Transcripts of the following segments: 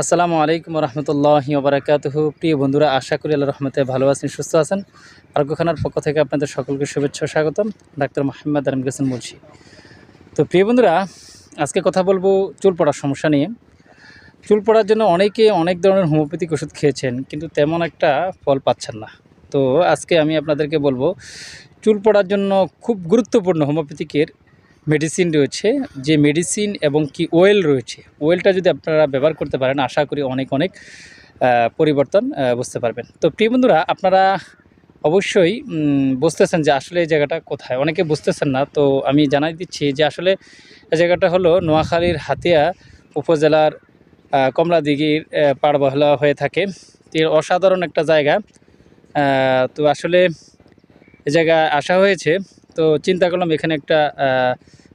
আসসালামু আলাইকুম রহমতুল্লাহ ওবরাকাতুহু। প্রিয় বন্ধুরা, আশা করি আল্লাহ রহমতে ভালো আছেন, সুস্থ আছেন। আরোগ্যখানার পক্ষ থেকে আপনাদের সকলকে শুভেচ্ছা স্বাগতম। ডাক্তার মোহাম্মদ আলম গেছেন বলছি তো প্রিয় বন্ধুরা, আজকে কথা বলব চুল পড়ার সমস্যা নিয়ে। চুল পড়ার জন্য অনেকে অনেক ধরনের হোমিওপ্যাথিক ওষুধ খেয়েছেন, কিন্তু তেমন একটা ফল পাচ্ছেন না। তো আজকে আমি আপনাদেরকে বলব, চুল পড়ার জন্য খুব গুরুত্বপূর্ণ হোমিওপ্যাথিকের মেডিসিন রয়েছে, যে মেডিসিন এবং কি ওয়েল রয়েছে ওয়েলটা যদি আপনারা ব্যবহার করতে পারেন, আশা করি অনেক অনেক পরিবর্তন বুঝতে পারবেন। তো প্রিয় বন্ধুরা, আপনারা অবশ্যই বুঝতেছেন যে আসলে এই জায়গাটা কোথায়। অনেকে বুঝতেছেন না, তো আমি জানাই দিচ্ছি যে আসলে এই জায়গাটা হলো নোয়াখালীর হাতিয়া উপজেলার কমলাদিঘির পাড়বহলা হয়ে থাকে। এর অসাধারণ একটা জায়গা। তো আসলে এ জায়গায় আসা হয়েছে। তো চিন্তা করলাম এখানে একটা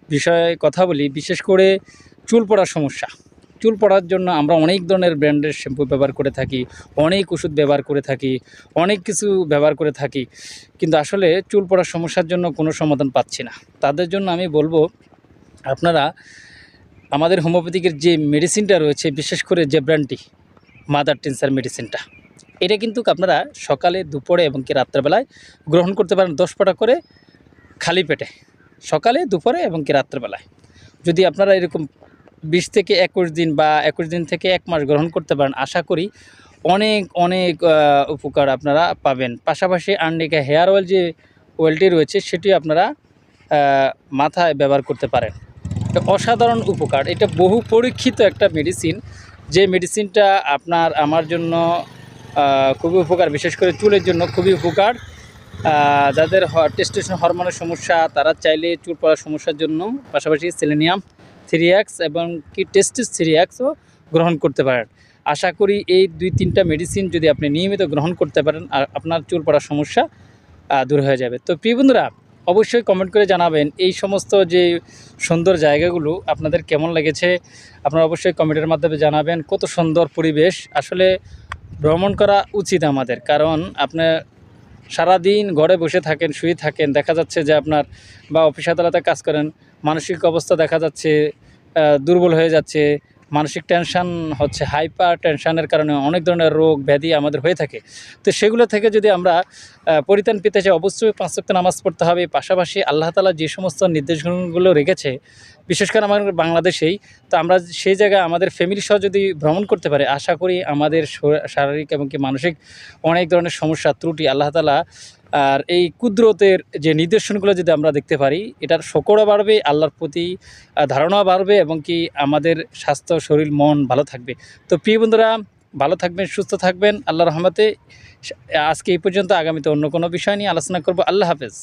বিষয়ে কথা বলি, বিশেষ করে চুল পড়ার সমস্যা। চুল পড়ার জন্য আমরা অনেক ধরনের ব্র্যান্ডের শ্যাম্পু ব্যবহার করে থাকি, অনেক ওষুধ ব্যবহার করে থাকি, অনেক কিছু ব্যবহার করে থাকি। কিন্তু আসলে চুল পড়ার সমস্যার জন্য কোনো সমাধান পাচ্ছি না। তাদের জন্য আমি বলব, আপনারা আমাদের হোমিওপ্যাথিকের যে মেডিসিনটা রয়েছে, বিশেষ করে যে ব্র্যান্ডটি, মাদার টেন্সার মেডিসিনটা, এটা কিন্তু আপনারা সকালে, দুপুরে এবং কি রাত্রেবেলায় গ্রহণ করতে পারেন দশ পাটা করে খালি পেটে। সকালে, দুপুরে এবং কি রাত্রেবেলায়। যদি আপনারা এরকম বিশ থেকে একুশ দিন বা একুশ দিন থেকে এক মাস গ্রহণ করতে পারেন, আশা করি অনেক অনেক উপকার আপনারা পাবেন। পাশাপাশি আর্নিকা হেয়ার অয়েল যে অয়েলটি রয়েছে সেটি আপনারা মাথায় ব্যবহার করতে পারেন। অসাধারণ উপকার। এটা বহু পরীক্ষিত একটা মেডিসিন যে মেডিসিনটা আপনার, আমার জন্য খুবই উপকার। বিশেষ করে চুলের জন্য খুবই উপকার। যাদের টেস্টেশন হরমোনের সমস্যা, তারা চাইলে চুল পড়ার সমস্যার জন্য পাশাপাশি সেলেনিয়াম থ্রিয়াক্স এবং কি টেস্টিস থ্রিয়াক্সও গ্রহণ করতে পারেন। আশা করি এই দুই তিনটা মেডিসিন যদি আপনি নিয়মিত গ্রহণ করতে পারেন আর আপনার চুল পড়ার সমস্যা দূর হয়ে যাবে। তো প্রিয় বন্ধুরা, অবশ্যই কমেন্ট করে জানাবেন এই সমস্ত যে সুন্দর জায়গাগুলো আপনাদের কেমন লেগেছে। আপনারা অবশ্যই কমেন্টের মাধ্যমে জানাবেন কত সুন্দর পরিবেশ। আসলে ভ্রমণ করা উচিত আমাদের, কারণ আপনার সারাদিন ঘরে বসে থাকেন, শুয়ে থাকেন, দেখা যাচ্ছে যে আপনার বা অফিস আদালতে কাজ করেন, মানসিক অবস্থা দেখা যাচ্ছে দুর্বল হয়ে যাচ্ছে, মানসিক টেনশন হচ্ছে হাইপার টেনশানের কারণে অনেক ধরনের রোগ, ব্যাধি আমাদের হয়ে থাকে। তো সেগুলো থেকে যদি আমরা পরিত্রাণ পেতে চাই, অবশ্যই পাঁচ ওয়াক্ত নামাজ পড়তে হবে। পাশাপাশি আল্লাহ তালা যে সমস্ত নির্দেশগুলো রেখেছে বিশেষ করে আমার বাংলাদেশেই তো আমরা সেই জায়গায় আমাদের ফ্যামিলি সহ যদি ভ্রমণ করতে পারি আশা করি আমাদের শারীরিক এবং কি মানসিক অনেক ধরনের সমস্যা ত্রুটি আল্লাহ তালা আর এই কুদরতের যে নিদর্শনগুলো যদি আমরা দেখতে পারি এটার শকরও বাড়বে আল্লাহর প্রতি আহ, ধারণা বাড়বে এবং কি আমাদের স্বাস্থ্য শরীর মন ভালো থাকবে। তো প্রিয় বন্ধুরা ভালো থাকবেন সুস্থ থাকবেন আল্লাহ রহমতে। আজকে এই পর্যন্ত আগামীতে অন্য কোনো বিষয় নিয়ে আলোচনা করব। আল্লাহ হাফেজ।